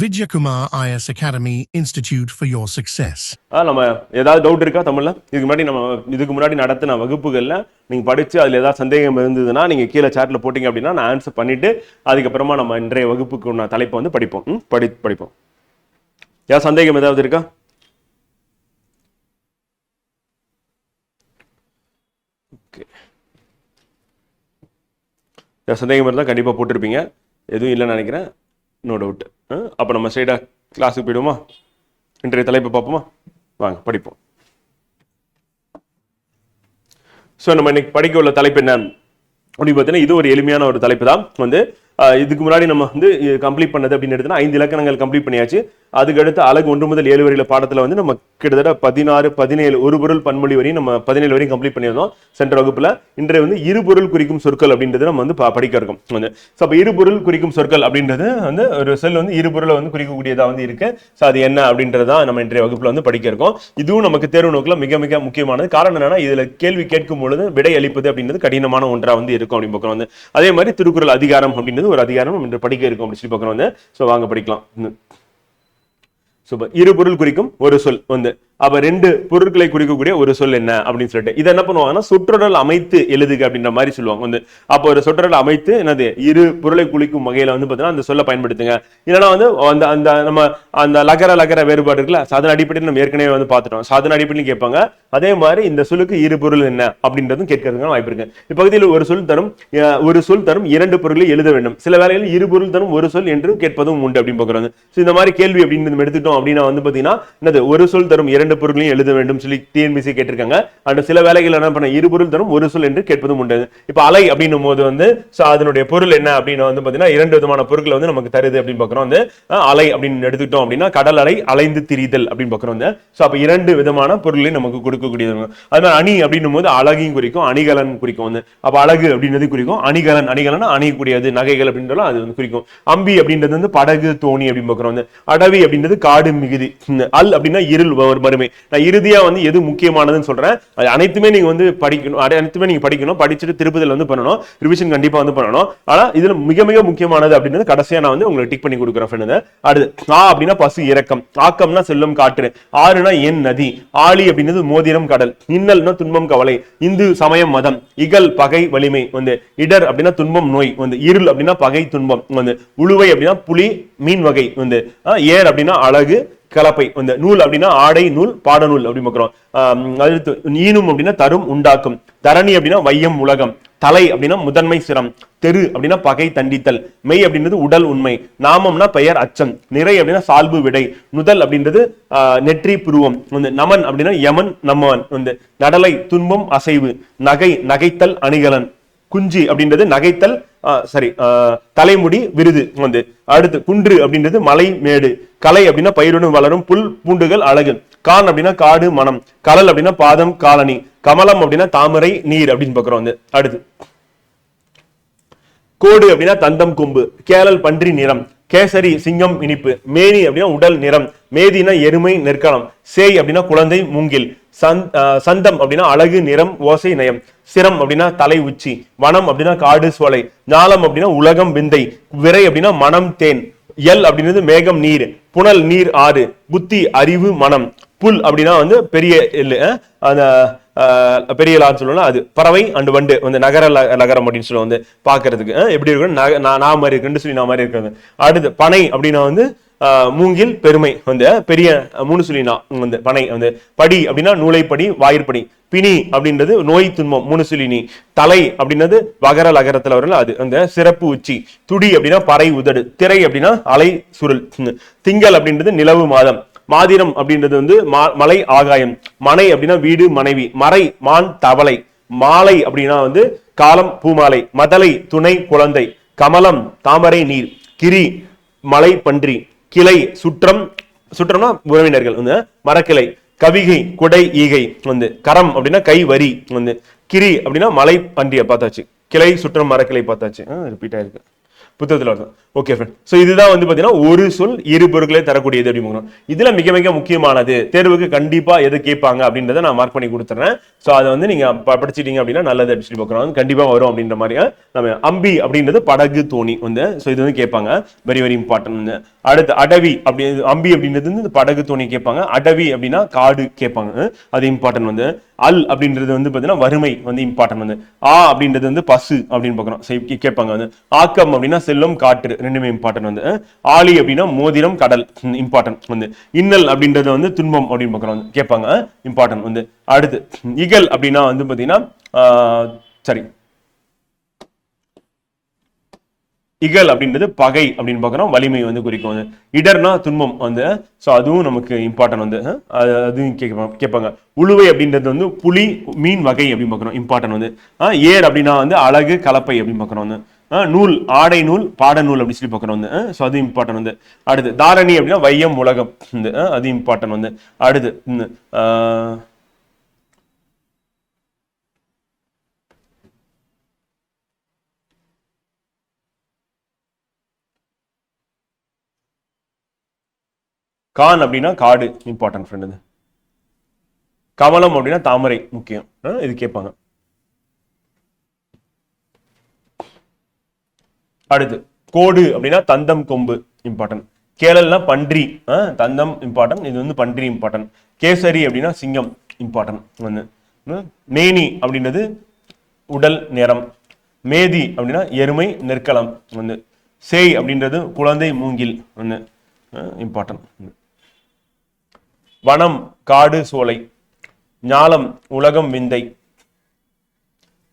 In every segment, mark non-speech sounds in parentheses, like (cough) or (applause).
Vijayakumar IS academy institute for your success. ஆ நம்ம ஏதாவது டவுட் இருக்கா தமிழ்ல? இதுக்கு முன்னாடி நம்ம இதுக்கு முன்னாடி நடத்தின வகுப்புகள்ல நீங்க படிச்சு அதுல ஏதாவது சந்தேகம் இருந்ததுன்னா நீங்க கீழே சாட்ல போட்டீங்க அப்படின்னா நான் ஆன்சர் பண்ணிட்டு அதுக்கப்புறமா நம்ம இன்றைய வகுப்புக்கு உள்ள தலைப்பை வந்து படிப்போம். படி படிப்போம். ஏதாவது சந்தேகம் ஏதாவது இருக்கா? ஓகே. ஏதாவது சந்தேகம் இருந்தால் கண்டிப்பாக போட்டிருப்பீங்க. எதுவும் இல்லைன்னு நினைக்கிறேன். நோ டவுட் அப்போ நம்ம ஸ்ட்ரைட்டாக கிளாஸுக்கு போயிடுவோமா? இன்றைய தலைப்பு பார்ப்போமா? வாங்க படிப்போம். ஸோ நம்ம இன்னைக்கு படிக்க உள்ள தலைப்பு என்ன? அப்படின்னு பார்த்தீங்கன்னா இது ஒரு எளிமையான ஒரு தலைப்பு தான். வந்து இதுக்கு முன்னாடி நம்ம வந்து கம்ப்ளீட் பண்ணது அப்படின்னு எடுத்தோம்னா ஐந்து இலக்கணங்கள் கம்ப்ளீட் பண்ணியாச்சு. அதுக்கு அடுத்து அழகு ஒன்று முதல் ஏழு வரையில பாடத்தில் வந்து நம்ம கிட்டத்தட்ட பதினாறு பதினேழு ஒரு பொருள் பன்மொழி வரையும் நம்ம பதினேழு வரையும் கம்ப்ளீட் பண்ணியிருந்தோம். சென்ற வகுப்புல இன்றைய வந்து இரு பொருள் குறிக்கும் சொற்கள் அப்படின்றது நம்ம வந்து ப- படிக்க இருக்கோம். வந்து ஸோ அப்போ இரு பொருள் குறிக்கும் சொற்கள் அப்படின்றது வந்து ஒரு செல் வந்து இரு பொருளை வந்து குறிக்கக்கூடியதாக வந்து இருக்கு. ஸோ அது என்ன அப்படின்றது தான் நம்ம இன்றைய வகுப்பில் வந்து படிக்க இருக்கோம். இதுவும் நமக்கு தேர்வு நோக்கில் மிக மிக முக்கியமானது. காரணம் என்னன்னா இதுல கேள்வி கேட்கும் பொழுது விடை அளிப்பது அப்படின்றது கடினமான ஒன்றா வந்து இருக்கும் அப்படின்னு பார்க்குறோம். வந்து அதே மாதிரி திருக்குறள் அதிகாரம் அப்படின்றது ஒரு அதிகாரம் நம்ம இன்று படிக்க இருக்கும் அப்படின்னு சொல்லி பார்க்குறோம். வந்து ஸோ வாங்க படிக்கலாம். சூப்பர் இரு பொருள் குறிக்கும் ஒரு சொல் வந்து அப்ப ரெண்டு பொருட்களை குறிக்கக்கூடிய ஒரு சொல் என்ன அப்படின்னு சொல்லிட்டு இதை என்ன பண்ணுவாங்கன்னா சுற்றுடல் அமைத்து எழுதுக அப்படின்ற மாதிரி சொல்லுவாங்க. வந்து அப்போ ஒரு சுற்றுடல் அமைத்து என்னது இரு பொருளை குளிக்கும் வகையில வந்து பார்த்தீங்கன்னா அந்த சொல்ல பயன்படுத்துங்க. இல்லைன்னா வந்து அந்த அந்த நம்ம அந்த லகர லகர வேறுபாடு இருக்குல்ல சாதன அடிப்படையில் நம்ம ஏற்கனவே வந்து பார்த்துட்டோம். சாதன அடிப்படையில் கேட்பாங்க. அதே மாதிரி இந்த சொல்லுக்கு இரு பொருள் என்ன அப்படின்றதும் கேட்கறதுக்கு வாய்ப்பு இருக்கு. இப்பகுதியில் ஒரு சொல் தரும் ஒரு சொல் தரும் இரண்டு பொருளை எழுத வேண்டும். சில வேளைகளில் இரு பொருள் தரும் ஒரு சொல் என்று கேட்பதும் உண்டு அப்படின்னு பார்க்குறாங்க இந்த மாதிரி கேள்வி அப்படின்னு நம்ம எடுத்துட்டோம் அப்படின்னா வந்து பார்த்தீங்கன்னா என்னது ஒரு சொல் தரும் இரண்டு இரண்டு பொருளையும் எழுத வேண்டும் சொல்லி டிஎன்பிசி கேட்டிருக்காங்க. அண்ட் சில வேலைகள் என்ன பண்ண இரு பொருள் தரும் ஒரு சொல் என்று கேட்பதும் உண்டு. இப்போ அலை அப்படின்னும் போது வந்து ஸோ அதனுடைய பொருள் என்ன அப்படின்னு வந்து பார்த்தீங்கன்னா இரண்டு விதமான பொருட்களை வந்து நமக்கு தருது அப்படின்னு பார்க்குறோம் வந்து அலை அப்படின்னு எடுத்துக்கிட்டோம் அப்படின்னா கடல் அலை அலைந்து திரிதல் அப்படின்னு பார்க்குறோம் வந்து. ஸோ அப்போ இரண்டு விதமான பொருளையும் நமக்கு கொடுக்கக்கூடியது. அது மாதிரி அணி அப்படின்னும் போது அழகையும் குறிக்கும் அணிகலன் குறிக்கும் வந்து. அப்போ அழகு அப்படின்றது குறிக்கும் அணிகலன் அணிகலன் அணியக்கூடியது நகைகள் அப்படின்றலாம் அது வந்து குறிக்கும். அம்பி அப்படின்றது வந்து படகு தோணி அப்படின்னு பார்க்குறோம் வந்து. அடவி அப்படின்றது காடு மிகுதி. அல் அப்படின்னா இருள் வ- வறுமை நான் இறுதியா வந்து எது முக்கியமானதுன்னு சொல்றேன். அது அனைத்துமே நீங்க வந்து படிக்கணும். அனைத்துமே நீங்க படிக்கணும். படிச்சுட்டு திருப்பதியில் வந்து பண்ணணும். ரிவிஷன் கண்டிப்பாக வந்து பண்ணணும். ஆனா இதில் மிக மிக முக்கியமானது அப்படின்றது கடைசியா நான் வந்து உங்களுக்கு டிக் பண்ணி கொடுக்குறேன் ஃப்ரெண்டு அடுத்து ஆ அப்படின்னா பசு இறக்கம் ஆக்கம்னா செல்லும் காற்று. ஆறுனா என் நதி. ஆளி அப்படின்றது மோதிரம் கடல். இன்னல்னா துன்பம் கவலை. இந்து சமயம் மதம். இகல் பகை வலிமை வந்து. இடர் அப்படின்னா துன்பம் நோய் வந்து. இருள் அப்படின்னா பகை துன்பம் வந்து. உழுவை அப்படின்னா புலி மீன் வகை வந்து. ஏர் அப்படின்னா அழகு. கலப்பை. இந்த நூல் அப்படின்னா ஆடை நூல் பாடநூல் அப்படி பார்க்குறோம். அடுத்து ஈனும் அப்படின்னா தரும் உண்டாக்கும். தரணி அப்படின்னா வையம் உலகம். தலை அப்படின்னா முதன்மை சிரம். தெரு அப்படின்னா பகை தண்டித்தல். மெய் அப்படின்றது உடல் உண்மை. நாமம்னா பெயர் அச்சம். நிறை அப்படின்னா சால்பு விடை. நுதல் அப்படின்றது ஆஹ், நெற்றி புருவம். வந்து நமன் அப்படின்னா யமன் நம்மவன். வந்து நடலை துன்பம் அசைவு. நகை நகைத்தல் அணிகலன். குஞ்சு அப்படின்றது நகைத்தல் சரி தலைமுடி விருது. வந்து அடுத்து குன்று அப்படின்றது மலை மேடு. கலை அப்படின்னா பயிருடன் வளரும் புல் பூண்டுகள் அழகு. கான் அப்படின்னா காடு மனம். கலல் அப்படின்னா பாதம் காலனி கமலம் அப்படின்னா தாமரை நீர் அப்படின்னு பாக்குறோம் வந்து. அடுத்து கோடு அப்படின்னா தந்தம் கொம்பு. கேளல் பன்றி நிறம். கேசரி சிங்கம் இனிப்பு. மேனி அப்படின்னா உடல் நிறம். மேதினா எருமை நெற்களம். சேய் அப்படின்னா குழந்தை மூங்கில். சந்தம் அப்படின்னா அழகு நிறம் ஓசை நயம். சிரம் அப்படின்னா தலை உச்சி. வனம் அப்படின்னா காடு சோலை. ஞாலம் அப்படின்னா உலகம் விந்தை. விரை அப்படின்னா மனம் தேன். எல் அப்படின்றது மேகம் நீர். புனல் நீர் ஆறு. புத்தி அறிவு மனம். புல் அப்படின்னா வந்து பெரிய எல் அந்த பெரிய லான்னு சொல்லுவோம்ல அது. பறவை அண்டு வண்டு. வந்து நகர ல- நகரம் அப்படின்னு சொல்லுவோம் வந்து பாக்குறதுக்கு எப்படி இருக்குன்னு நக- நான் நான் மாதிரி இருக்குன்னு சொல்லி நான் மாதிரி இருக்கிறது. அடுத்து பனை அப்படின்னா வந்து மூங்கில் பெருமை வந்து பெரிய மூணு சொல்லி வந்து பனை வந்து படி அப்படின்னா நூலைப்படி வாயிற்படி. பிணி அப்படின்றது நோய் துன்பம் மூணு தலை அப்படின்றது வகர லகரத்துல வரல அது அந்த சிறப்பு உச்சி. துடி அப்படின்னா பறை உதடு. திரை அப்படின்னா அலை சுருள். திங்கள் அப்படின்றது நிலவு மாதம். மாதிரம் அப்படின்றது வந்து மா- மலை ஆகாயம். மனை அப்படின்னா வீடு மனைவி. மறை மான் தவளை. மாலை அப்படின்னா வந்து காலம் பூமாலை. மதலை துணை குழந்தை. கமலம் தாமரை நீர். கிரி மலை பன்றி. கிளை சுற்றம் சுற்றம்னா உறவினர்கள் வந்து மரக்கிளை கவிகை குடை ஈகை வந்து கரம் அப்படின்னா கை வரி வந்து கிரி அப்படின்னா மலை பன்றிய பார்த்தாச்சு. கிளை சுற்றம் மரக்கிளை பார்த்தாச்சு. ரிப்பீட் ஆயிருக்கு. புத்தகத்தில் வருது. ஓகே ஃப்ரெண்ட் ஸோ இதுதான் வந்து பார்த்தீங்கன்னா ஒரு சொல் இரு பொருட்களை தரக்கூடியது அப்படின்னு இதில் மிக மிக முக்கியமானது தேர்வுக்கு கண்டிப்பாக எது கேட்பாங்க அப்படின்றத நான் மார்க் பண்ணி கொடுத்துறேன். ஸோ அதை வந்து நீங்க படிச்சிட்டீங்க அப்படின்னா நல்லது அப்படின்னு சொல்லி பார்க்குறோம் கண்டிப்பாக வரும் அப்படின்ற மாதிரி நம்ம அம்பி அப்படின்றது படகு தோணி வந்து ஸோ இது வந்து கேட்பாங்க. வெரி வெரி இம்பார்ட்டன்ட் அடுத்து அடவி அப்படி அம்பி அப்படின்றது வந்து இந்த படகு துணை கேட்பாங்க. அடவி அப்படின்னா காடு கேட்பாங்க. அது இம்பார்ட்டன்ட் வந்து. அல் அப்படின்றது வந்து பார்த்தீங்கன்னா வறுமை வந்து இம்பார்ட்டன்ட் வந்து. ஆ அப்படின்றது வந்து பசு அப்படின்னு பார்க்குறோம். கேட்பாங்க வந்து. ஆக்கம் அப்படின்னா செல்லும் காற்று ரெண்டுமே இம்பார்ட்டன்ட் வந்து. ஆலி அப்படின்னா மோதிரம் கடல் இம்பார்ட்டன்ட் வந்து. இன்னல் அப்படின்றது வந்து துன்பம் அப்படின்னு பார்க்குறோம் வந்து. கேட்பாங்க. இம்பார்ட்டன்ட் வந்து. அடுத்து இகல் அப்படின்னா வந்து பார்த்தீங்கன்னா சரி. இகல் அப்படின்றது பகை அப்படின்னு பார்க்குறோம். வலிமை வந்து குறிக்கும் வந்து இடர்னா துன்பம் வந்து ஸோ அதுவும் நமக்கு இம்பார்ட்டன்ட் வந்து அது அதுவும் கேட்பாங்க கேட்பாங்க. உழுவை அப்படின்றது வந்து புலி மீன் வகை அப்படின்னு பார்க்குறோம். இம்பார்ட்டன்ட் வந்து ஆ ஏர் அப்படின்னா வந்து அழகு கலப்பை அப்படின்னு பார்க்குறோம் வந்து நூல் ஆடை நூல் பாட நூல் அப்படின்னு சொல்லி பார்க்குறோம் வந்து ஸோ அது இம்பார்ட்டன்ட் வந்து. அடுத்து தாரணி அப்படின்னா வையம் உலகம் வந்து அது இம்பார்ட்டன்ட் வந்து. அடுத்து கான் அப்படின்னா காடு இம்பார்ட்டன்ட் ஃப்ரெண்ட் இது கமலம் அப்படின்னா தாமரை முக்கியம். இது கேட்பாங்க. அடுத்து கோடு அப்படின்னா தந்தம் கொம்பு இம்பார்ட்டன்ட் கேளல்னா பன்றி தந்தம் இம்பார்ட்டன்ட் இது வந்து பன்றி இம்பார்ட்டன்ட் கேசரி அப்படின்னா சிங்கம் இம்பார்ட்டன்ட் வந்து மேனி அப்படின்றது உடல் நிறம். மேதி அப்படின்னா எருமை நெற்களம் வந்து சேய் அப்படின்றது குழந்தை மூங்கில் வந்து இம்பார்ட்டன்ட் வனம் காடு சோலை ஞாலம் உலகம் விந்தை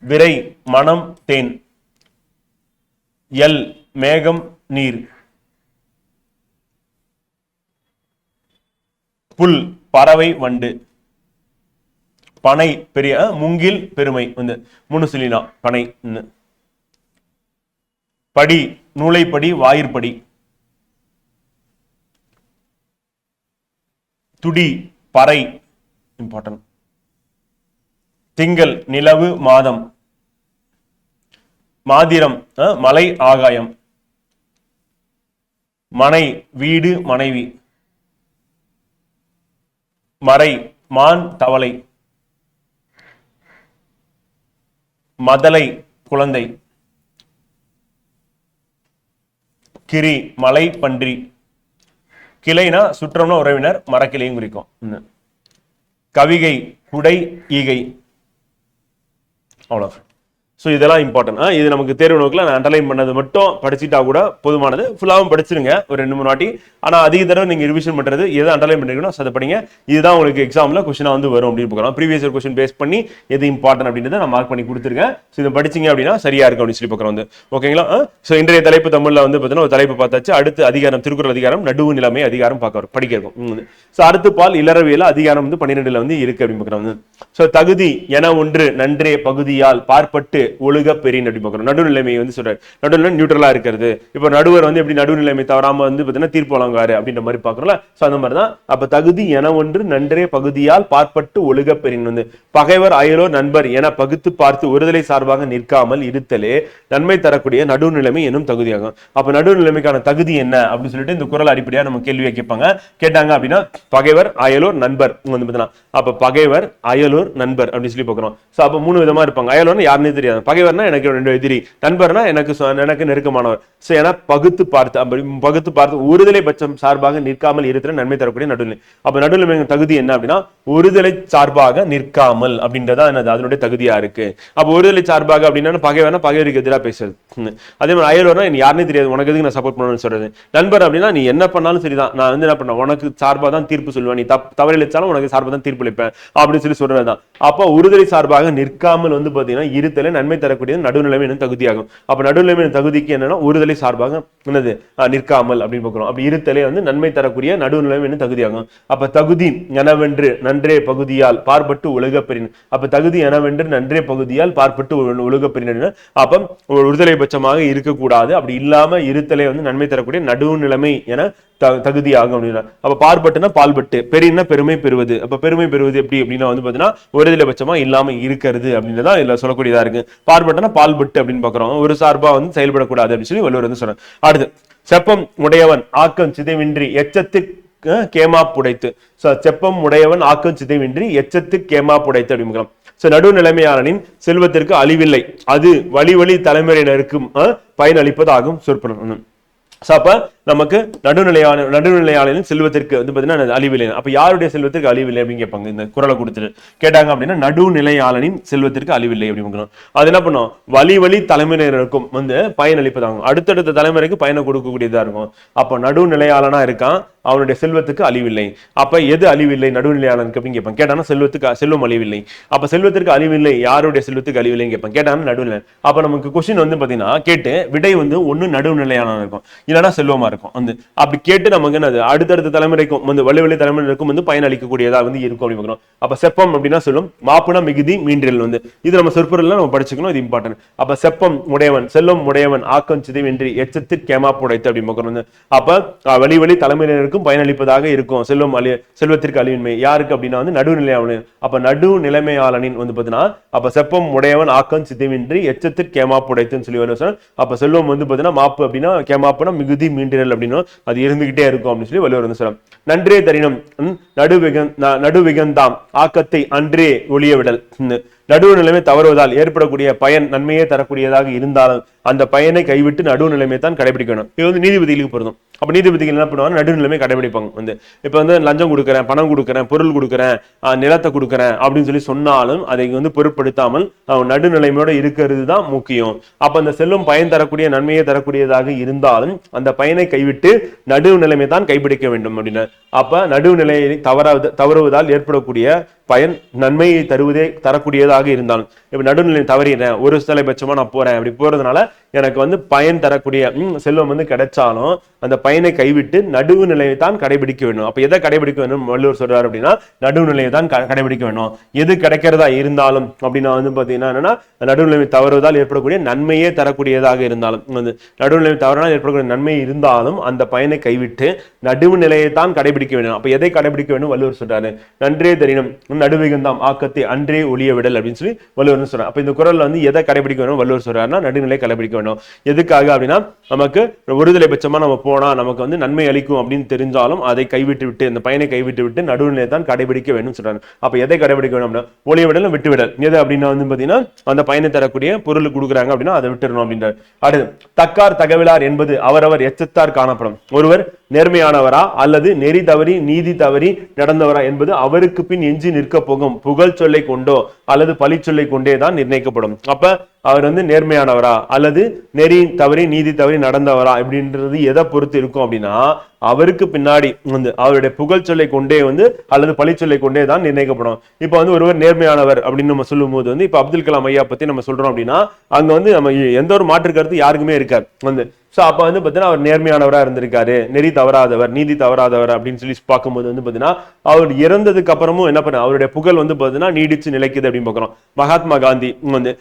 விரை மனம் தேன் எல் மேகம் நீர் புல் பறவை வண்டு பனை பெரிய முங்கில் பெருமை வந்து மூணு சொல்லினா பனை படி நூலைப்படி வாயிற்படி. துடி பறை இம்பார்ட்டன்ட் திங்கள் நிலவு மாதம். மாதிரம் மலை ஆகாயம். மனை வீடு மனைவி. மறை மான் தவளை. மதலை குழந்தை. கிரி மலை பன்றி. கிளைனா சுற்றம்னா உறவினர் மரக்கிளையும் குறிக்கும். கவிகை குடை ஈகை. அவ்வளோ ஸோ இதெல்லாம் இம்பார்ட்டன்ட் இது நமக்கு தேர்வு நோக்கில் நான் அண்டர்லைன் பண்ணது மட்டும் படிச்சுட்டா கூட போதுமானது. ஃபுல்லாகவும் படிச்சிருங்க. ஒரு ரெண்டு மூணு வாட்டி. ஆனால் அதிக தடவை நீங்கள் ரிவிஷன் பண்ணுறது எதை அண்டர்லைன் பண்ணிருக்கணும் அதை படிங்க. இதுதான் உங்களுக்கு எக்ஸாமில் கொஸ்டினாக வந்து வரும் அப்படின்னு பார்க்கலாம். ப்ரீவியஸ் இயர் கொஸ்டின் பேஸ் பண்ணி எது இம்பார்ட்டன்ட் அப்படின்றத நான் மார்க் பண்ணி கொடுத்துருக்கேன். ஸோ இதை படிச்சீங்க அப்படின்னா சரியா இருக்கும் அப்படின்னு சொல்லி பார்க்குறோம் வந்து. ஓகேங்களா ஸோ இன்றைய தலைப்பு தமிழில் வந்து பார்த்தீங்கன்னா ஒரு தலைப்பு பார்த்தாச்சு. அடுத்து அதிகாரம் திருக்குறள் அதிகாரம் நடுவு நிலைமை அதிகாரம் பார்க்க படிக்கிறோம் படிக்க இருக்கும். ஸோ அடுத்து பால் இளறவியல் அதிகாரம் வந்து பன்னிரெண்டில் வந்து இருக்கு அப்படின்னு பார்க்குறோம் வந்து. ஸோ தகுதி என ஒன்று நன்றே பகுதியால் பார்ப்பட்டு ஒழுக பெரிய அப்படி பார்க்குறோம் நடுநிலைமை வந்து சொல்றாரு. நடுநிலை நியூட்ரலா இருக்கிறது. இப்போ நடுவர் வந்து எப்படி நடுநிலைமை தவறாம வந்து பார்த்தீங்கன்னா தீர்ப்பு வழங்குவாரு அப்படின்ற மாதிரி பார்க்குறோம்ல ஸோ அந்த மாதிரி தான். அப்போ தகுதி என ஒன்று நன்றே பகுதியால் பார்ப்பட்டு ஒழுக பெறின் வந்து. பகைவர் அயலோ நண்பர் என பகுத்து பார்த்து ஒருதலை சார்பாக நிற்காமல் இருத்தலே நன்மை தரக்கூடிய நடுநிலைமை என்னும் தகுதியாகும். அப்ப நடுநிலைமைக்கான தகுதி என்ன அப்படின்னு சொல்லிட்டு இந்த குரல் அடிப்படையா நம்ம கேள்வியை கேட்பாங்க. கேட்டாங்க அப்படின்னா பகைவர் அயலோர் நண்பர் வந்து பார்த்தீங்கன்னா. அப்ப பகைவர் அயலூர் நண்பர் அப்படின்னு சொல்லி பார்க்குறோம். ஸோ அப்போ மூணு விதமா இருப்பாங்க. அயலூர்னு யாருன்னே தெரியாது. பகைவர்னா எனக்கு ரெண்டு எதிரி. நண்பர்னா எனக்கு எனக்கு நெருக்கமானவர். ஸோ ஏன்னா பகுத்து பார்த்து அப்படி பகுத்து பார்த்து ஒருதலை பட்சம் சார்பாக நிற்காமல் இருக்கிற நன்மை தரக்கூடிய நடுநிலை. அப்போ நடுநிலை தகுதி என்ன அப்படின்னா ஒருதலை சார்பாக நிற்காமல் அப்படின்றதான் என்னது? அதனுடைய தகுதியா இருக்கு. அப்போ ஒருதலை சார்பாக அப்படின்னா பகைவர்னா பகைவருக்கு எதிராக பேசுறது. அதே மாதிரி அயல்வர்னா எனக்கு யாருனே தெரியாது. உனக்கு எதுக்கு நான் சப்போர்ட் பண்ணணும்னு சொல்றது? நண்பர் அப்படின்னா நீ என்ன பண்ணாலும் சரிதான். நான் வந்து என்ன பண்ண உனக்கு சார்பாக தான் தீர்ப்பு சொல்லுவேன். நீ தப் தவறளிச்சாலும் உனக்கு சார்பாக தான் தீர்ப்பு அளிப்பேன். அப்படின்னு சொல்லி சொல்றதுதான். அப்போ ஒருதலை சார்பாக நிற்காமல் வந்து பாத்தீங்கன்னா இருத்தலை நன்மை தரக்கூடியது நடுநிலைமை என்னும் தகுதியாகும். அப்போ நடுநிலைமை என்னும் தகுதிக்கு என்னன்னா ஒருதலை சார்பாக என்னது? நிற்காமல் அப்படின்னு பார்க்குறோம். அப்படி இருத்தலே வந்து நன்மை தரக்கூடிய நடுநிலைமை என்னும் தகுதியாகும். அப்போ தகுதி எனவென்று நன்றே பகுதியால் பார்ப்பட்டு உலக பெறின். அப்ப தகுதி எனவென்று நன்றே பகுதியால் பார்ப்பட்டு உல- உலக பெறின் அப்ப ஒரு ஒருதலை பட்சமாக இருக்கக்கூடாது. அப்படி இல்லாமல் இருத்தலே வந்து நன்மை தரக்கூடிய நடுநிலைமை என த- தகுதியாகும் அப்படின்னா. அப்ப பார்பட்டுனா பால்பட்டு பெரியன்னா பெருமை பெறுவது. அப்ப பெருமை பெறுவது எப்படி அப்படின்னா வந்து பாத்தீங்கன்னா ஒருதலை பட்சமா இல்லாம இருக்கிறது அப்படின்றதா இதுல சொல்லக்கூடியதா இருக்கு. பார்பட்டுனா பால்பட்டு அப்படின்னு பாக்குறோம். ஒரு சார்பா வந்து செயல்படக்கூடாது அப்படின்னு சொல்லி வள்ளுவர் வந்து சொல்றாரு. அடுத்து செப்பம் உடையவன் ஆக்கம் சிதைவின்றி எச்சத்து கேமா புடைத்து. சோ செப்பம் உடையவன் ஆக்கம் சிதைவின்றி எச்சத்து கேமா புடைத்து அப்படிங்கிறோம் சோ நடுநிலைமையாளனின் செல்வத்திற்கு அழிவில்லை. அது வழி வழி தலைமுறையினருக்கும் பயனளிப்பதாகும் சொற்பனம் ஸோ அப்ப நமக்கு நடுநிலையான நடுநிலையாளனின் செல்வத்திற்கு வந்து பார்த்தீங்கன்னா அழிவில்லை அப்ப யாருடைய செல்வத்திற்கு அழிவில்லை அப்படின்னு கேட்பாங்க. இந்த குரலை கொடுத்துட்டு. கேட்டாங்க அப்படின்னா நடுநிலையாளனின் செல்வத்திற்கு அழிவில்லை அப்படின்னு அது என்ன பண்ணும்? வழி வழி தலைமுறையினருக்கும் வந்து பயனளிப்பதாகும் அடுத்தடுத்த தலைமுறைக்கு பயனை கொடுக்கக்கூடியதா இருக்கும். அப்போ நடுநிலையாளனா இருக்கான். அவனுடைய செல்வத்துக்கு அழிவில்லை. அப்ப எது அழிவில்லை? நடுநிலையாளனுக்கு அப்படின்னு கேட்பான் கேட்டானா செல்வத்துக்கு செல்வம் அழிவில்லை. அப்ப செல்வத்திற்கு அழிவில்லை. யாருடைய செல்வத்துக்கு அழிவில்லைன்னு கேட்பான் கேட்டானா நடுநிலை அப்ப நமக்கு கொஸ்டின் வந்து பாத்தீங்கன்னா கேட்டு விடை வந்து ஒண்ணு நடுநிலையான இருக்கும். இல்லைன்னா செல்வமா இருக்கும் இருக்கும். அந்த அப்படி கேட்டு நமக்கு என்னது? அடுத்தடுத்த தலைமுறைக்கும் வந்து வழி வழி தலைமுறைக்கும் வந்து பயனளிக்கக்கூடியதா வந்து இருக்கும் அப்படின்னு பார்க்கணும் அப்ப செப்பம் அப்படின்னா சொல்லும் மாப்புனா மிகுதி மீன்றல் வந்து. இது நம்ம சொற்பொருள்ல நம்ம படிச்சுக்கணும் இது இம்பார்ட்டன்ட் அப்ப செப்பம் உடையவன் செல்வம் உடையவன் ஆக்கம் சிதைவின்றி எச்சத்தில் கேமா புடைத்து அப்படின்னு பார்க்கணும் வந்து. அப்ப வழி வழி தலைமுறையினருக்கும் பயனளிப்பதாக இருக்கும். செல்வம் அழி செல்வத்திற்கு அழிவின்மை. யாருக்கு அப்படின்னா வந்து நடுநிலையாளன் அப்ப நடுநிலைமையாளனின் வந்து பாத்தீங்கன்னா அப்ப செப்பம் உடையவன் ஆக்கம் சிதைவின்றி எச்சத்தில் கேமா புடைத்துன்னு சொல்லி வரும் சார் அப்ப செல்வம் வந்து பாத்தீங்கன்னா மாப்பு அப்படின்னா கேமாப்புனா மிகுதி மீண்டிரல் அப்படின்னு அது இருந்துகிட்டே இருக்கும் அப்படின்னு சொல்லி வள்ளுவர் வந்து சொல்லலாம் நன்றே தரினம் ம், நடுவிகந்தாம் ஆக்கத்தை அன்றே ஒளிய விடல் நடுவு நிலைமை தவறுவதால் ஏற்படக்கூடிய பயன் நன்மையே தரக்கூடியதாக இருந்தாலும் அந்த பயனை கைவிட்டு நடுவு நிலைமை தான் கடைபிடிக்கணும். இது வந்து நீதிபதிகளுக்கு பொருந்தும். அப்ப நீதிபதிகள் என்ன பண்ணுவாங்க நடுவு நிலைமை கடைபிடிப்பாங்க. வந்து இப்ப வந்து லஞ்சம் கொடுக்குறேன் பணம் கொடுக்குறேன் பொருள் கொடுக்குறேன் நிலத்தை கொடுக்குறேன் அப்படின்னு சொல்லி சொன்னாலும் அதை வந்து பொருட்படுத்தாமல் நடுநிலைமையோட இருக்கிறது தான் முக்கியம். அப்ப அந்த செல்லும் பயன் தரக்கூடிய நன்மையை தரக்கூடியதாக இருந்தாலும் அந்த பயனை கைவிட்டு நடுவு நிலைமை தான் கைப்பிடிக்க வேண்டும் அப்படின்னு. அப்ப நடுநிலையை தவறாவது தவறுவதால் ஏற்படக்கூடிய பயன் நன்மையை தருவதே தரக்கூடியதாக இருந்தாலும். இப்போ நடுநிலை தவறிடுறேன் ஒரு தலைபட்சமா நான் போகிறேன் அப்படி போகிறதுனால எனக்கு வந்து பயன் தரக்கூடிய செல்வம் வந்து கிடைச்சாலும் அந்த பயனை கைவிட்டு நடுவு நிலையை தான் கடைபிடிக்க வேண்டும். அப்ப எதை கடைபிடிக்க வேணும் வள்ளுவர் சொல்றாரு அப்படின்னா நடுவு நிலையை தான் க- கடைபிடிக்க வேணும் எது கிடைக்கிறதா இருந்தாலும் அப்படின்னா வந்து பாத்தீங்கன்னா என்னன்னா நடுநிலைமை தவறுவதால் ஏற்படக்கூடிய நன்மையே தரக்கூடியதாக இருந்தாலும் வந்து நடுநிலைமை தவறுனால் ஏற்படக்கூடிய நன்மை இருந்தாலும் அந்த பயனை கைவிட்டு நடுவு நிலையை தான் கடைபிடிக்க வேண்டும். அப்ப எதை கடைபிடிக்க வேண்டும்? வள்ளுவர் சொல்றாரு நன்றே தெரியும் நடுவிகந்தாம் ஆக்கத்தை அன்றே ஒளிய விடல் அப்படின்னு சொல்லி வள்ளுவர் சொல்றாரு. அப்ப இந்த குரல்ல வந்து எதை கடைபிடிக்க வேணும்? வள்ளுவர் சொல்றாருன்னா நடுநிலை கடைபிடிக்க வேண்டும் எதுக்காக அப்படின்னா நமக்கு ஒருதலை பட்சமா நம்ம போனா நமக்கு வந்து நன்மை அளிக்கும் அப்படின்னு தெரிஞ்சாலும் அதை கைவிட்டு விட்டு இந்த பயனை கைவிட்டு விட்டு நடுநிலை தான் கடைபிடிக்க வேண்டும் சொல்றாங்க. அப்ப எதை கடைபிடிக்க வேண்டும் அப்படின்னா ஒளிய விடலும் விட்டு விடல் எது அப்படின்னா வந்து பாத்தீங்கன்னா அந்த பயனை தரக்கூடிய பொருள் கொடுக்குறாங்க அப்படின்னா அதை விட்டுடணும் அப்படின்றார். அடுத்து தக்கார் தகவலார் என்பது அவரவர் எச்சத்தார் காணப்படும். ஒருவர் நேர்மையானவரா அல்லது நெறி தவறி நீதி தவறி நடந்தவரா என்பது அவருக்கு பின் எஞ்சி நிற்க போகும் புகழ் சொல்லை கொண்டோ அல்லது பழி சொல்லை கொண்டே தான் நிர்ணயிக்கப்படும். அப்ப அவர் வந்து நேர்மையானவரா? அல்லது நெறி தவறி நீதி தவறி நடந்தவரா? அப்படின்றது எதை பொறுத்து இருக்கும் அப்படின்னா அவருக்கு பின்னாடி வந்து அவருடைய புகழ் சொல்லை கொண்டே வந்து அல்லது பழி சொல்லை கொண்டே தான் நிர்ணயிக்கப்படும். இப்போ வந்து ஒருவர் நேர்மையானவர் அப்படின்னு நம்ம சொல்லும்போது வந்து இப்போ அப்துல் கலாம் ஐயா பத்தி நம்ம சொல்றோம் அப்படின்னா அங்க வந்து நம்ம எந்த ஒரு மாற்று கருத்து யாருக்குமே இருக்காது. வந்து ஸோ அப்போ வந்து பார்த்தீங்கன்னா அவர் நேர்மையானவராக இருந்திருக்காரு நெறி தவறாதவர் நீதி தவறாதவர் அப்படின்னு சொல்லி பார்க்கும்போது வந்து பார்த்தீங்கன்னா அவர் இறந்ததுக்கு அப்புறமும் என்ன பண்ண அவருடைய புகழ் வந்து பார்த்தீங்கன்னா நீடிச்சு நிலைக்குது அப்படின்னு பார்க்குறோம். மகாத்மா காந்தி வந்து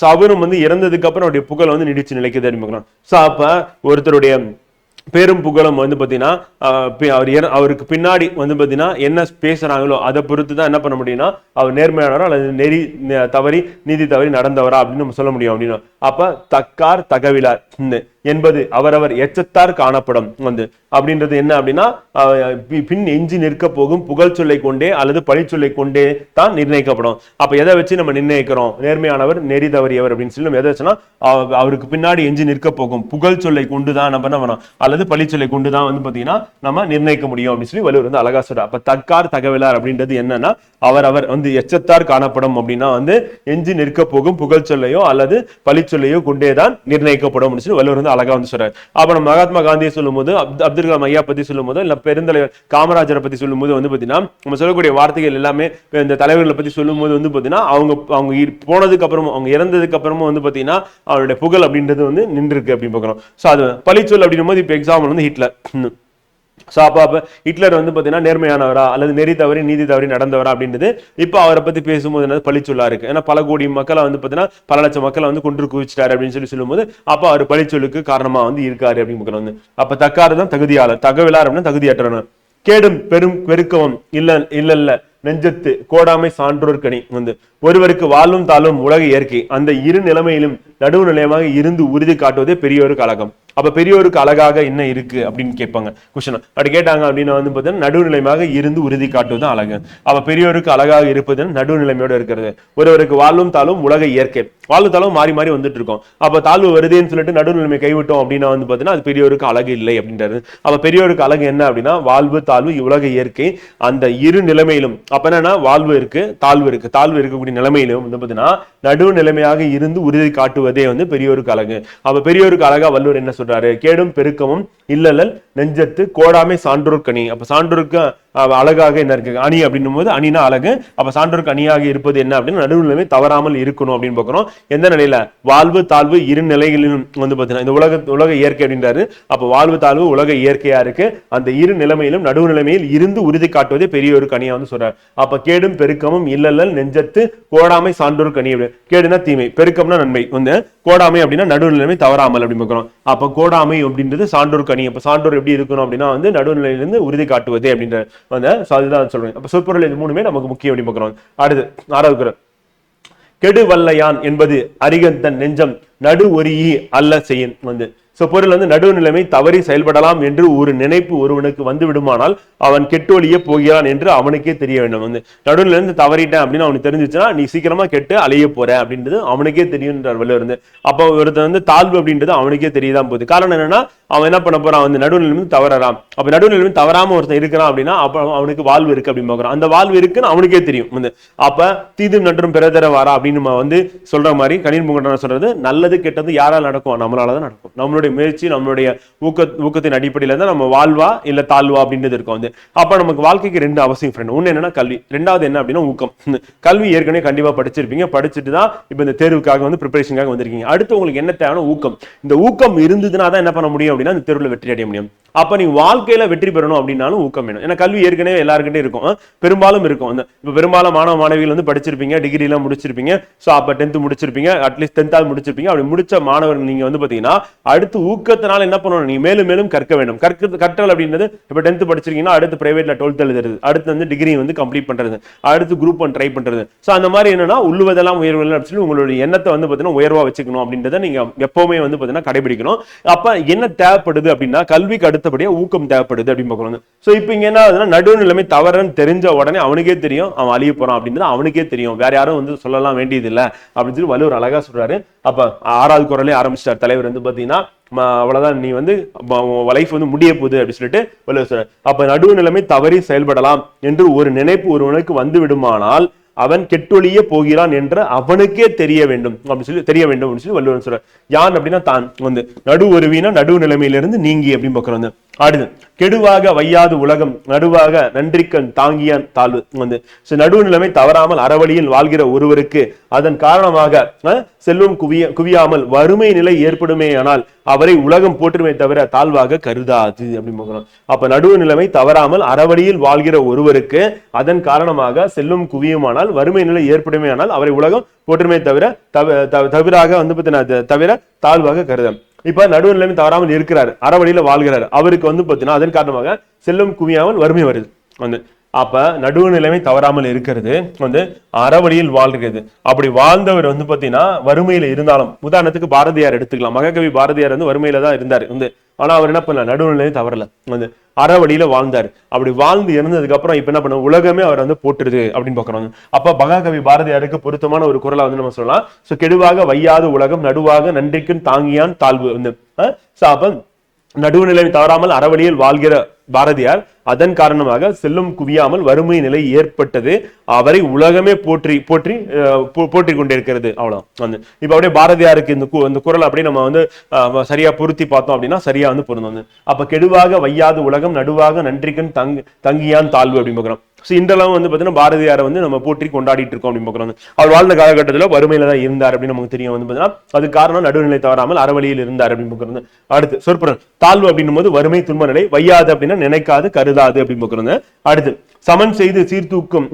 ஸோ அவரும் வந்து இறந்ததுக்கு அப்புறம் அவருடைய புகழ் வந்து நீடிச்சு நிலைக்குது அப்படின்னு பார்க்குறோம். ஸோ அப்போ ஒருத்தருடைய பேரும் புகழும் வந்து பார்த்தீங்கன்னா அவர் அவருக்கு பின்னாடி வந்து பார்த்தீங்கன்னா என்ன பேசுறாங்களோ அதை பொறுத்து தான் என்ன பண்ண முடியும்னா அவர் நேர்மையானவரா அல்லது நெறி தவறி நீதி தவறி நடந்தவரா அப்படின்னு நம்ம சொல்ல முடியும் அப்படின்னு. அப்போ தக்கார் தகவிலார் என்பது அவரவர் எச்சத்தார் காணப்படும். வந்து அப்படின்றது என்ன அப்படின்னா பின் எஞ்சி நிற்க போகும் புகழ் சொல்லை கொண்டே அல்லது பழி சொல்லை கொண்டே தான் நிர்ணயிக்கப்படும். அப்ப எதை வச்சு நம்ம நிர்ணயிக்கிறோம்? நேர்மையானவர் நெறி தவறியவர் அப்படின்னு சொல்லி நம்ம எதை வச்சுன்னா அவருக்கு பின்னாடி எஞ்சி நிற்க போகும். புகழ் சொல்லை கொண்டு தான் நம்ம என்ன பண்ணோம் அல்லது பழி சொல்லை கொண்டு தான் வந்து பாத்தீங்கன்னா நம்ம நிர்ணயிக்க முடியும் அப்படின்னு சொல்லி வலுவர் வந்து அழகா சொல்றார். அப்ப தக்கார் தகவலார் அப்படின்றது என்னன்னா அவர் அவர் வந்து எச்சத்தார் காணப்படும் அப்படின்னா வந்து எஞ்சி நிற்க போகும் புகழ் சொல்லையோ அல்லது பழி சொல்லையோ கொண்டே தான் நிர்ணயிக்கப்படும் அப்படின்னு சொல்லி வலுவர் வந்து அழகா வந்து சொல்றாரு. அப்ப நம்ம மகாத்மா காந்தியை சொல்லும்போது அப்து- அப்துல் கலாம் ஐயா பத்தி சொல்லும்போது இல்ல பெருந்தலைவர் காமராஜரை பத்தி சொல்லும்போது வந்து பாத்தீங்கன்னா நம்ம சொல்லக்கூடிய வார்த்தைகள் எல்லாமே இந்த தலைவர்களை பத்தி சொல்லும்போது வந்து பாத்தீங்கன்னா அவங்க அவங்க போனதுக்கு அப்புறமும் அவங்க இறந்ததுக்கு அப்புறமும் வந்து பாத்தீங்கன்னா அவருடைய புகழ் அப்படின்றது வந்து நின்றுருக்கு அப்படின்னு பாக்குறோம் சோ அது பழிச்சொல் அப்படின்னும் போது இப்ப எக்ஸாம்பிள் வந்து ஹிட்லர். ஸோ அப்போ அப்போ ஹிட்லர் வந்து பார்த்தீங்கன்னா நேர்மையானவரா அல்லது நெறி தவறி நீதி தவறி நடந்தவரா அப்படின்றது இப்போ அவரை பற்றி பேசும்போது என்ன பழிச்சொல்லா இருக்கு ஏன்னா பல கோடி மக்களை வந்து பார்த்தீங்கன்னா பல லட்சம் மக்களை வந்து கொன்று குவிச்சிட்டாரு அப்படின்னு சொல்லி சொல்லும்போது அப்போ அவர் பழிச்சொல்லுக்கு காரணமா வந்து இருக்காரு அப்படின்னு பார்க்கணும் வந்து. அப்போ தக்காரு தான் தகுதியாளர். தகவலார் அப்படின்னா தகுதியற்றவன் கேடும் பெரும் பெருக்கவும் இல்ல இல்ல இல்ல நெஞ்சத்து கோடாமை சான்றோர் கனி வந்து. ஒருவருக்கு வாழும் தாழும் உலக இயற்கை. அந்த இரு நிலைமையிலும் நடுவு நிலையமாக இருந்து உறுதி காட்டுவதே ஒரு காலகம் அப்ப பெரியோருக்கு அழகாக என்ன இருக்கு அப்படின்னு கேட்பாங்க. கொஸ்டின் அப்படி கேட்டாங்க அப்படின்னா வந்து பார்த்தீங்கன்னா நடுநிலைமையாக இருந்து உறுதி காட்டுவது அழகு. அப்ப பெரியோருக்கு அழகாக இருப்பது நடுநிலைமையோடு இருக்கிறது. ஒருவருக்கு வாழும் தாழும் உலக இயற்கை. வாழும் தாழ்வும் மாறி மாறி வந்துட்டு இருக்கோம். அப்ப தாழ்வு வருதுன்னு சொல்லிட்டு நடுநிலைமை கைவிட்டோம் அப்படின்னா வந்து பார்த்தீங்கன்னா அது பெரியோருக்கு அழகு இல்லை அப்படின்றது அப்ப பெரியோருக்கு அழகு என்ன அப்படின்னா வாழ்வு தாழ்வு உலக இயற்கை அந்த இரு நிலைமையிலும். அப்ப என்னன்னா வாழ்வு இருக்கு தாழ்வு இருக்கு. தாழ்வு இருக்கக்கூடிய நிலைமையிலும் வந்து பார்த்தீங்கன்னா நடுவு நிலைமையாக இருந்து உறுதி காட்டுவதே வந்து பெரியோருக்கு அழகு. அப்ப பெரியோருக்கு அழகா வள்ளுவர் என்ன சொல்றாரு. கேடும் பெருக்கமும் இல்லலல் நெஞ்சத்து கோடாமை சான்றோர் கனி அப்ப சான்றோருக்கு அழகாக என்ன இருக்கு? அணி அப்படின்னும் போது அணினா அழகு. அப்ப சான்றோருக்கு அணியாக இருப்பது என்ன அப்படின்னு நடுநிலைமை தவறாமல் இருக்கணும் அப்படின்னு பார்க்குறோம். எந்த நிலையில? வாழ்வு தாழ்வு இரு நிலைகளிலும் வந்து பார்த்தீங்கன்னா இந்த உலக உலக இயற்கை அப்படின்றாரு. அப்ப வாழ்வு தாழ்வு உலக இயற்கையா இருக்கு. அந்த இரு நிலைமையிலும் நடுவு நிலைமையில் இருந்து உறுதி காட்டுவதே பெரியோருக்கு அணியா வந்து சொல்றாரு. அப்ப கேடும் பெருக்கமும் இல்லல்லல் நெஞ்சத்து கோடாமை சான்றோர் கனி அப்படி. கேடுனா தீமை பெருக்கம்னா நன்மை. வந்து கோடாமை அப்படின்னா நடுநிலைமை தவறாமல் அப்படின்னு பார்க்குறோம். அப்ப கோடாமை அப்படின்றது சான்றோர் கனி அப்ப சான்றோர் எப்படி இருக்கணும் அப்படின்னா வந்து நடுநிலையிலிருந்து உறுதி காட்டுவது அப்படின்ற வந்து ஸோ அதுதான் சொல்றேன். அப்ப சொற்பொருள் இது மூணுமே நமக்கு முக்கியம் அப்படின்னு பார்க்குறோம் அடுத்து ஆறாவது குரல். கெடு வல்லையான் என்பது அரிகந்தன் நெஞ்சம் நடு ஒரியி அல்ல செய்யன் வந்து. ஸோ பொருள் வந்து நடுநிலைமை தவறி செயல்படலாம் என்று ஒரு நினைப்பு ஒருவனுக்கு வந்து விடுமானால் அவன் கெட்டொழிய போகிறான் என்று அவனுக்கே தெரிய வேண்டும் வந்து. நடுவுல இருந்து தவறிட்டேன் அப்படின்னு அவனுக்கு தெரிஞ்சிச்சுன்னா நீ சீக்கிரமா கெட்டு அலைய போற அப்படின்றது அவனுக்கே தெரியும்ன்றார் வள்ளுவர் இருந்து அப்போ ஒருத்தன் வந்து தாழ்வு அப்படின்றது அவனுக்கே தெரியதான் போகுது. காரணம் என்னன்னா அவன் என்ன பண்ண போறான்? வந்து நடுநிலைமையும் இருந்து தவறறான். அப்ப நடுநிலை தவறாம ஒருத்தன் இருக்கிறான் அப்படின்னா அப்ப அவனுக்கு வாழ்வு இருக்கு அப்படின்னு பார்க்கறான். அந்த வாழ்வு இருக்குன்னு அவனுக்கே தெரியும். வந்து அப்ப தீதும் நன்றும் பிறதர வாரா அப்படின்னு நம்ம வந்து சொல்ற மாதிரி கணின் முகண்டன சொல்றது நல்லது கெட்டது யாரால் நடக்கும்? நம்மளால தான் நடக்கும். நம்மளுடைய முயற்சி நம்மளுடைய ஊக்க ஊக்கத்தின் அடிப்படையில தான் நம்ம வாழ்வா இல்ல தாழ்வா அப்படின்றது இருக்கும். வந்து அப்ப நமக்கு வாழ்க்கைக்கு ரெண்டு அவசியம் ஃப்ரெண்ட் ஒன்று என்னன்னா கல்வி. ரெண்டாவது என்ன அப்படின்னா ஊக்கம். (laughs) கல்வி ஏற்கனவே கண்டிப்பா படிச்சிருப்பீங்க. படிச்சுட்டு தான் இப்ப இந்த தேர்வுக்காக வந்து ப்ரிப்பரேஷனுக்காக வந்திருக்கீங்க. அடுத்து உங்களுக்கு என்ன தேவையான ஊக்கம்? இந்த ஊக்கம் இருந்ததுன்னா தான் என்ன பண்ண முடியும்? அப்படின்னா அந்த தெருவில் வெற்றி அடைய முடியும். அப்ப நீ வாழ்க்கையில வெற்றி பெறணும் அப்படின்னாலும் ஊக்கம் வேணும். ஏன்னா கல்வி ஏற்கனவே எல்லாருக்கிட்டே இருக்கும். பெரும்பாலும் இருக்கும். அந்த இப்போ பெரும்பாலும் மாணவ மாணவிகள் வந்து படிச்சிருப்பீங்க டிகிரிலாம் முடிச்சிருப்பீங்க. ஸோ அப்ப டென்த் முடிச்சிருப்பீங்க அட்லீஸ்ட் டென்த்தாவது முடிச்சிருப்பீங்க. அப்படி முடிச்ச மாணவர்கள் நீங்க வந்து பாத்தீங்கன்னா அடுத்து ஊக்கத்தினால என்ன பண்ணணும்? நீ மேலும் மேலும் கற்க வேண்டும். கற்க கற்றல் அப்படின்றது இப்போ டென்த் படிச்சிருக்கீங்கன்னா அடுத்து பிரைவேட்ல டுவெல்த் எழுதுறது. அடுத்து வந்து டிகிரி வந்து கம்ப்ளீட் பண்றது. அடுத்து குரூப் ஒன் ட்ரை பண்றது. ஸோ அந்த மாதிரி என்னன்னா உள்ளுவதெல்லாம் உயர்வு அப்படின்னு சொல்லி உங்களுடைய எண்ணத்தை வந்து பாத்தீங்கன்னா உயர்வா வச்சுக்கணும் அப்படின்றத நீங்க எப்பவுமே வந்து பாத்தீங்கன்னா கடைபிடிக்கணும். அப்ப என்ன தேவைப்படுது அப்படின்னா கல்விக்கு அடுத்தபடியா ஊக்கம் தேவைப்படுது அப்படின்னு பார்க்கணும் இப்போ இங்க என்ன ஆகுதுன்னா நடுவு நிலைமை தவறுன்னு தெரிஞ்ச உடனே அவனுக்கே தெரியும் அவன் அழிய போறான் அப்படின்றது அவனுக்கே தெரியும். வேற யாரும் வந்து சொல்லலாம் வேண்டியது அப்படின்னு சொல்லி வள்ளுவர் அழகா சொல்றாரு. அப்ப ஆறாவது குரலே ஆரம்பிச்சிட்டார். தலைவர் வந்து பாத்தீங்கன்னா அவ்வளவுதான் நீ வந்து லைஃப் வந்து முடிய போகுது அப்படின்னு சொல்லிட்டு வள்ளுவர் சொல்றாரு. அப்ப நடுநிலைமை தவறி செயல்படலாம் என்று ஒரு நினைப்பு ஒருவனுக்கு வந்து விடுமானால் அவன் கெட்டொழிய போகிறான் என்று அவனுக்கே தெரிய வேண்டும். அப்படின்னு சொல்லி தெரிய வேண்டும் அப்படின்னு சொல்லி வள்ளுவன் சொல்றார். யான் அப்படின்னா தான். வந்து நடு உருவினா நடுவு நிலைமையிலிருந்து நீங்கி அப்படின்னு பார்க்குறோம். ஆடுது. கெடுவாக வையாது உலகம் நடுவாக நன்றிக்கண் தாங்கியான் தாழ்வு. வந்து நடுவு நிலைமை தவறாமல் அறவழியில் வாழ்கிற ஒருவருக்கு அதன் காரணமாக செல்வம் குவிய குவியாமல் வறுமை நிலை ஏற்படுமே ஆனால் அவரை உலகம் போற்றுமே தவிர தாழ்வாக கருதாது அப்படின்னு பார்க்கிறோம் அப்ப நடுவு நிலைமை தவறாமல் அறவழியில் வாழ்கிற ஒருவருக்கு அதன் காரணமாக செல்வம் குவியுமானால் வறுமை நிலை ஏற்படுமே ஆனால் அவரை உலகம் போற்றுமே தவிர தவிராக வந்து பார்த்தீங்கன்னா தவிர தாழ்வாக கருதம் இப்ப நடுநிலைமை தவறாமல் இருக்கிறார். அறவழியில வாழ்கிறார். அவருக்கு வந்து பார்த்தீங்கன்னா அதன் காரணமாக செல்லும் குவியாமல் வறுமை வருது. வந்து அப்ப நடுவு நிலைமை தவறாமல் இருக்கிறது. வந்து அறவழியில் வாழ்கிறது. அப்படி வாழ்ந்தவர் வந்து பாத்தீங்கன்னா வறுமையில இருந்தாலும் உதாரணத்துக்கு பாரதியார் எடுத்துக்கலாம். மகாகவி பாரதியார் வந்து வறுமையில தான் இருந்தார். வந்து ஆனா அவர் என்ன பண்ணல? நடுநிலையை தவறல. வந்து அறவழியில வாழ்ந்தார். அப்படி வாழ்ந்து இறந்ததுக்கு அப்புறம் இப்ப என்ன பண்ண உலகமே அவர் வந்து போட்டுருது அப்படின்னு பாக்குறோம் அப்ப மகாகவி பாரதியாருக்கு பொருத்தமான ஒரு குரலை வந்து நம்ம சொல்லலாம். சோ கெடுவாக வையாத உலகம் நடுவாக நன்றிக்கும் தாங்கியான் தாழ்வு. வந்து அஹ் அப்ப நடுவுநிலை தவறாமல் அறவழியில் வாழ்கிற பாரதியார் அதன் காரணமாக செல்லும் குவியாமல் வறுமை நிலை ஏற்பட்டது. அவரை உலகமே போற்றி போற்றி போற்றி போ- போற்றிக் கொண்டிருக்கிறது அவ்வளோ வந்து இப்போ அப்படியே பாரதியாருக்கு இந்த இந்த குரல் அப்படியே நம்ம வந்து சரியா பொருத்தி பார்த்தோம் அப்படின்னா சரியா வந்து பொருந்தும். வந்து அப்ப கெடுவாக வையாது உலகம் நடுவாக நன்றிக்கன் தங் தங்கியான் தாழ்வு அப்படின்னு பார்க்குறோம் ஸோ இன்றெல்லாம் வந்து பார்த்தீங்கன்னா பாரதியாரை வந்து நம்ம போற்றி கொண்டாடிட்டு இருக்கோம் அப்படின்னு பார்க்குறோம். அவர் வாழ்ந்த காலகட்டத்தில் வறுமையில தான் இருந்தார் அப்படின்னு நமக்கு தெரியும். வந்து பார்த்தீங்கன்னா அது காரணம் நடுநிலை தவறாமல் அறவழியில் இருந்தார் அப்படின்னு பார்க்குறது அடுத்து சொற்பொருள் தாழ்வு அப்படின்னும் போது வறுமை துன்ப நிலை வையாது அப்படின்னா நினைக்காது கருதாது அப்படின்னு பார்க்குறது அடுத்து சமன் செய்து சீர்தூக்கும்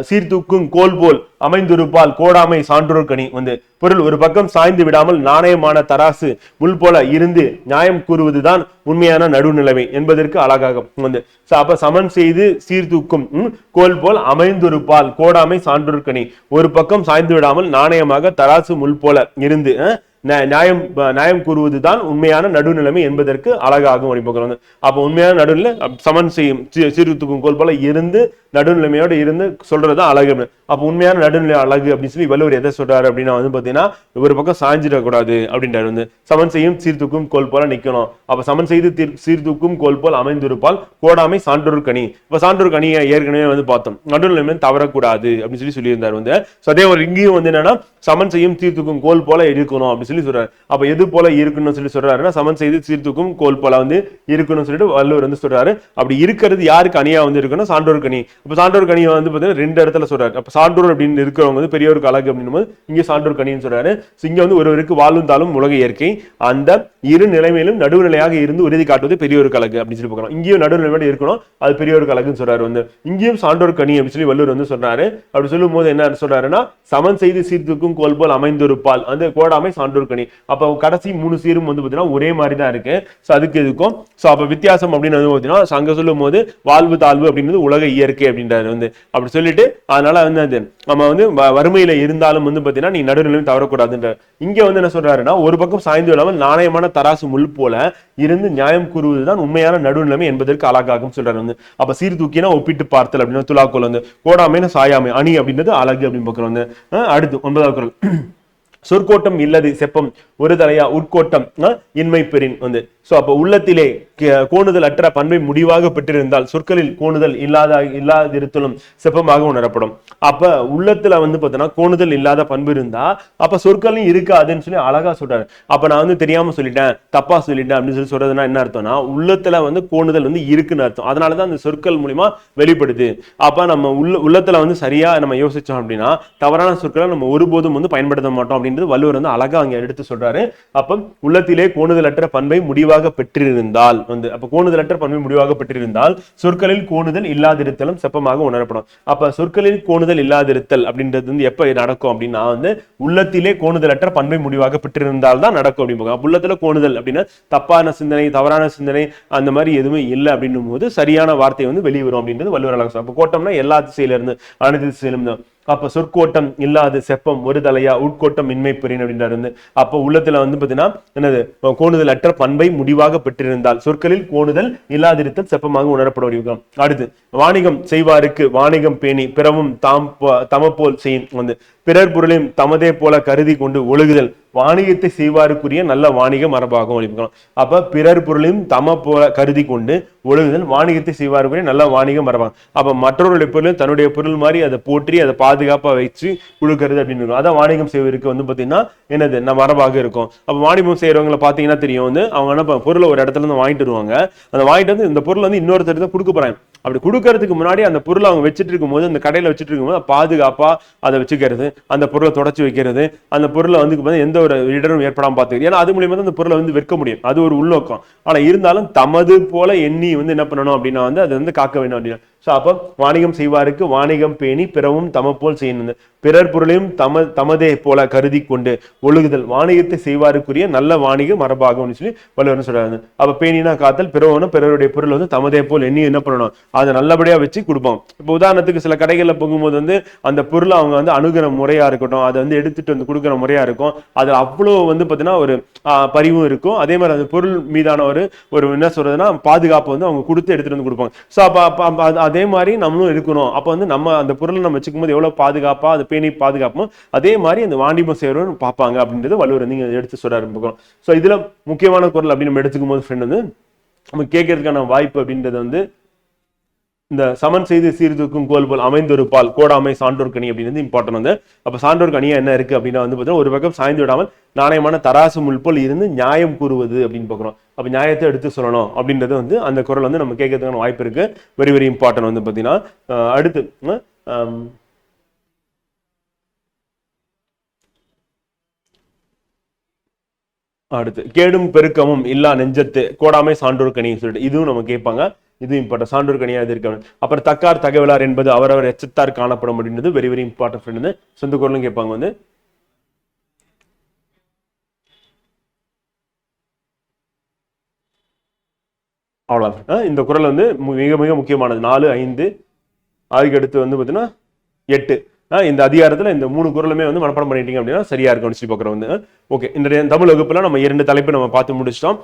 சீர்தூக்கும் கோல் போல் அமைந்திருப்பால் கோடாமை சான்றோர் கனி வந்து பொருள் ஒரு பக்கம் சாய்ந்து விடாமல் நாணயமான தராசு முள் போல இருந்து நியாயம் கூறுவதுதான் உண்மையான நடுநிலைமை என்பதற்கு அழகாகும் வந்து. அப்ப சமன் செய்து சீர்தூக்கும் கோல் போல் அமைந்திருப்பால் கோடாமை சான்றோர் கனி ஒரு பக்கம் சாய்ந்து விடாமல் நாணயமாக தராசு முள் போல இருந்து நியாயம் நியா- நியாயம் கூறுவது நியாயம் கூறுவதுதான் உண்மையான நடுநிலைமை என்பதற்கு அழகாகும் அப்படின்னு பார்க்குறாங்க அப்போ உண்மையான நடுநிலை சமன் செய்யும் சீ- கோல் போல இருந்து நடுநிலைமையோடு இருந்து சொல்றது தான் அழகு அப்போ அப்ப உண்மையான நடுநிலை அழகு அப்படின்னு சொல்லி வள்ளுவர் எதை சொல்றாரு அப்படின்னா வந்து பாத்தீங்கன்னா ஒரு பக்கம் சாஞ்சிடக்கூடாது அப்படின்றாரு வந்து. சமன் செய்யும் சீர்தூக்கும் கோல் போல நிக்கணும். அப்போ சமன் செய்து தீர்- சீர்தூக்கும் கோல் போல் அமைந்திருப்பால் கோடாமை சான்றோர் கனி. இப்போ சான்றோர் கனியை ஏற்கனவே வந்து பார்த்தோம். நடுநிலைமை தவறக்கூடாது அப்படின்னு சொல்லி சொல்லியிருந்தார் வந்து. ஸோ அதே ஒரு இங்கேயும் வந்து என்னன்னா சமன் செய்யும் சீர்தூக்கும் கோல் போல இருக்கணும் அப்படின்னு சொல்லி சொல்றாரு. அப்போ எது போல இருக்கணும்னு சொல்லி சொல்றாருன்னா சமன் செய்து சீர்தூக்கும் கோல் போல வந்து இருக்கணும்னு சொல்லிட்டு வள்ளுவர் வந்து சொல்றாரு. அப்படி இருக்கிறது யாருக்கு அணியா வந்து இருக்கணும்? சான்றோர் கனி. இப்போ சான்றோர் கனியை வந்து பார்த்தீங்கன்னா ரெண்டு இடத்துல சொல்றாரு. அப்போ சான்றோர் அப்படின்னு இருக்கிறவங்க வந்து பெரியவருக்கு அழகு அப்படின்னும் போது இங்கே சான்றோர் கனின்னு சொல்றாரு. So, வந்து ஒருவருக்கு வாழும் உலக இயற்கை. அந்த இரு நிலைமையிலும் நடுநிலையாக இருந்து உறுதி காட்டுவது பெரியவருக்கு அழகு அப்படின்னு சொல்லி பார்க்கலாம். இங்கேயும் நடுநிலையோட இருக்கணும். அது பெரியவருக்கு அழகுன்னு சொல்றாரு வந்து. இங்கேயும் சான்றோர் கனி அப்படின்னு சொல்லி வள்ளுவர் வந்து சொல்றாரு. அப்படி சொல்லும் போது என்ன சொல்றாருன்னா சமன் செய்து சீர்தூக்கும் கோல் போல் அமைந்திருப்பால் அந்த கோடாமை சான்றோர் கனி. அப்போ கடைசி மூணு சீரும் வந்து பார்த்தீங்கன்னா ஒரே மாதிரி தான் இருக்கு. ஸோ அதுக்கு இதுக்கும் ஸோ அப்போ வித்தியாசம் அப்படின்னு வந்து பார்த்தீங்கன்னா சங்க சொல்லும் போது வாழ்வு தாழ்வு அப்படின்றது உலக இயற்கை அப்படின்றாரு. வந்து அப்படி சொல்லிட்டு அதனால வந்து அது நம்ம வந்து வ- வறுமையில இருந்தாலும் வந்து பாத்தீங்கன்னா நீ நடுநிலையும் தவறக்கூடாதுன்ற இங்க வந்து என்ன சொல்றாருன்னா ஒரு பக்கம் சாய்ந்து விடாமல் நாணயமான தராசு முள் போல இருந்து நியாயம் கூறுவதுதான் உண்மையான நடுநிலைமை என்பதற்கு அழகாகும் சொல்றாரு. வந்து அப்ப சீர்தூக்கினா ஒப்பிட்டு பார்த்தல் அப்படின்னு துலாக்கோல் வந்து கோடாமைன்னு சாயாமை அணி அப்படின்றது அழகு அப்படின்னு பார்க்கிறோம். வந்து அடுத்து ஒன்பதாவது குரல். சொற்கோட்டம் இல்லது செப்பம் ஒரு தலையா உட்கோட்டம் இன்மை பெறின் வந்து. சோ அப்ப உள்ளத்திலே கே- கோணுதல் அற்ற பண்பை முடிவாக பெற்றிருந்தால் சொற்களில் கோணுதல் இல்லாத இல்லாதிருத்தலும் செப்பமாக உணரப்படும். அப்ப உள்ளத்துல வந்து பார்த்தோன்னா கோணுதல் இல்லாத பண்பு இருந்தா அப்ப சொற்களும் இருக்காதுன்னு சொல்லி அழகா சொல்றாரு. அப்ப நான் வந்து தெரியாம சொல்லிட்டேன் தப்பா சொல்லிட்டேன் அப்படின்னு சொல்லி சொல்றதுன்னா என்ன அர்த்தம்னா உள்ளத்துல வந்து கோணுதல் வந்து இருக்குன்னு அர்த்தம். அதனாலதான் அந்த சொற்கள் மூலியமா வெளிப்படுது. அப்ப நம்ம உள்ள உள்ளத்துல வந்து சரியா நம்ம யோசிச்சோம் அப்படின்னா தவறான சொற்களை நம்ம ஒருபோதும் வந்து பயன்படுத்த மாட்டோம் அப்படின்னு அப்படின்றது வள்ளுவர் வந்து அழகா அங்க எடுத்து சொல்றாரு. அப்ப உள்ளத்திலே கோணுதலற்ற பண்பை முடிவாக பெற்றிருந்தால் வந்து அப்ப கோணுதலற்ற பண்பை முடிவாக பெற்றிருந்தால் சொற்களில் கோணுதல் இல்லாதிருத்தலும் செப்பமாக உணரப்படும். அப்ப சொற்களில் கோணுதல் இல்லாதிருத்தல் அப்படின்றது வந்து எப்ப நடக்கும் அப்படின்னா வந்து உள்ளத்திலே கோணுதலற்ற பண்பை முடிவாக பெற்றிருந்தால் தான் நடக்கும் அப்படின்னு அப்ப உள்ளத்துல கோணுதல் அப்படின்னா தப்பான சிந்தனை தவறான சிந்தனை அந்த மாதிரி எதுவுமே இல்லை அப்படின்னும் போது சரியான வார்த்தை வந்து வெளிவரும் அப்படின்றது வள்ளுவர் அழகா சொல்றார். அப்ப கோட்டம்னா எல்லா திசையில இருந்து அனைத்து திசையிலும் தான். அப்போ சொற்கோட்டம் இல்லாத செப்பம் ஒரு தலையா உட்கோட்டம் இன்மை பெறின் அப்படின்றாரு வந்து. அப்போ உள்ளத்துல வந்து பார்த்தீங்கன்னா என்னது கோணுதல் அற்ற பண்பை முடிவாக பெற்றிருந்தால் சொற்களில் கோணுதல் இல்லாதிருத்தல் செப்பமாக உணரப்பட வருகிறோம் அடுத்து வாணிகம் செய்வாருக்கு வாணிகம் பேணி பிறவும் தாம் போ- போல் செய்யும் வந்து பிறர் பொருளையும் தமதே போல கருதி கொண்டு ஒழுகுதல் வாணிகத்தை செய்வாருக்குரிய நல்ல வாணிக மரபாகும் வழிபடுகிறோம் அப்ப பிறர் பொருளையும் தம போல கருதி கொண்டு ஒழுகுதல் வாணிகத்தை செய்வாருக்குரிய நல்ல வாணிக மரபாகும் அப்ப மற்றவருடைய பொருளையும் தன்னுடைய பொருள் மாதிரி அதை போற்றி அதை பாதுகாப்பா வச்சு கொடுக்கறது அப்படின்னு இருக்கும். அதான் வாணிகம் செய்வதற்கு வந்து பாத்தீங்கன்னா என்னது? நம்ம மரபாக இருக்கும். அப்ப வாணிபம் செய்யறவங்களை பாத்தீங்கன்னா தெரியும் வந்து அவங்க என்ன பொருளை ஒரு இடத்துல இருந்து வாங்கிட்டு வருவாங்க. அந்த வாங்கிட்டு வந்து இந்த பொருள் வந்து இன்னொருத்தர் தான் கொடுக்க போறாங்க. அப்படி கொடுக்கறதுக்கு முன்னாடி அந்த பொருளை அவங்க வச்சுட்டு இருக்கும்போது அந்த கடையில் வச்சுட்டு இருக்கும்போது பாதுகாப்பாக அதை வச்சுக்கிறது அந்த பொருளை தொடச்சி வைக்கிறது அந்த பொருளை வந்து எந்த ஒரு இடரும் ஏற்படாமல் பார்த்துக்கிறது. ஏன்னா அது மூலியமாக தான் அந்த பொருளை வந்து விற்க முடியும். அது ஒரு உள்நோக்கம். ஆனால் இருந்தாலும் தமது போல எண்ணி வந்து என்ன பண்ணணும் அப்படின்னா வந்து அதை வந்து காக்க வேண்டும் அப்படின்னா ஸோ அப்போ வாணிகம் செய்வாருக்கு வாணிகம் பேணி பிறவும் தம போல் செய்யணும் பிறர் பொருளையும் தம தமதே போல கருதி கொண்டு ஒழுகுதல். வாணிகத்தை செய்வாருக்குரிய நல்ல வாணிக மரபாகும்னு சொல்லி வள்ளுவர் சொல்றாரு அப்போ பேணினா காத்தல் பிறவனும் பிறருடைய பொருள் வந்து தமதே போல் எண்ணி என்ன பண்ணணும்? அதை நல்லபடியாக வச்சு கொடுப்போம். இப்போ உதாரணத்துக்கு சில கடைகளில் போகும்போது வந்து அந்த பொருளை அவங்க வந்து அணுகிற முறையாக இருக்கட்டும் அதை வந்து எடுத்துட்டு வந்து கொடுக்குற முறையாக இருக்கும். அது அவ்வளோ வந்து பார்த்தீங்கன்னா ஒரு பரிவும் இருக்கும். அதே மாதிரி அந்த பொருள் மீதான ஒரு ஒரு என்ன சொல்றதுன்னா பாதுகாப்பு வந்து அவங்க கொடுத்து எடுத்துட்டு வந்து கொடுப்பாங்க. ஸோ அப்போ அப்போ அப்போ அதே மாதிரி நம்மளும் இருக்கணும். அப்போ வந்து நம்ம அந்த பொருளை நம்ம வச்சுக்கும் போது எவ்வளவு பாதுகாப்பாக அது பேணி பாதுகாப்போம் அதே மாதிரி அந்த வாணிபம் செய்யறவங்க பார்ப்பாங்க அப்படின்றது வள்ளுவர் நீங்க எடுத்து சொல்ல ஆரம்பிக்கணும் ஸோ இதுல முக்கியமான குரல் அப்படின்னு நம்ம எடுத்துக்கும் போது ஃப்ரெண்ட் வந்து நம்ம கேட்கறதுக்கான வாய்ப்பு அப்படின்றது வந்து இந்த சமன் செய்து சீர்தூக்கும் கோல் போல் அமைந்தொருப்பால் கோடாமை சான்றோர் கனி அப்படின்றது இம்பார்ட்டன் வந்து. அப்ப சான்றோர் கனியா என்ன இருக்கு அப்படின்னா வந்து பார்த்தீங்கன்னா ஒரு பக்கம் சாய்ந்து விடாமல் நாணயமான தராசு முள் போல் இருந்து நியாயம் கூறுவது அப்படின்னு பார்க்குறோம். அப்ப நியாயத்தை எடுத்து சொல்லணும் அப்படின்றது வந்து அந்த குரல் வந்து நம்ம கேட்கறதுக்கான வாய்ப்பு இருக்கு. வெரி வெரி இம்பார்ட்டன்ட் வந்து பார்த்தீங்கன்னா அடுத்து அடுத்து கேடும் பெருக்கமும் இல்லா நெஞ்சத்து கோடாமை சான்றோர் கனின்னு சொல்லிட்டு இதுவும் நம்ம கேட்பாங்க. இது இம்பார்ட்டன் சான்றோர் கனியாக இது இருக்க அப்புறம் தக்கார் தகவலார் என்பது அவரவர் எச்சத்தார் காணப்படும் அப்படின்றது வெரி வெரி இம்பார்ட்டன்ட் ஃப்ரெண்ட் வந்து சொந்த குரலும் கேட்பாங்க வந்து. அவ்வளோதான் இந்த குரல் வந்து மு- மிக மிக முக்கியமானது. நாலு ஐந்து அதுக்கடுத்து வந்து பார்த்தீங்கன்னா எட்டு. இந்த அதிகாரத்தில் இந்த மூணு குரலுமே வந்து மனப்பாடம் பண்ணிட்டீங்க அப்படின்னா சரியா இருக்கும் சொல்லி பார்க்குறோம் வந்து. ஓகே இந்த தமிழ் வகுப்புல நம்ம இரண்டு தலைப்பு நம்ம பார்த்து முடிச்சிட்டோம்.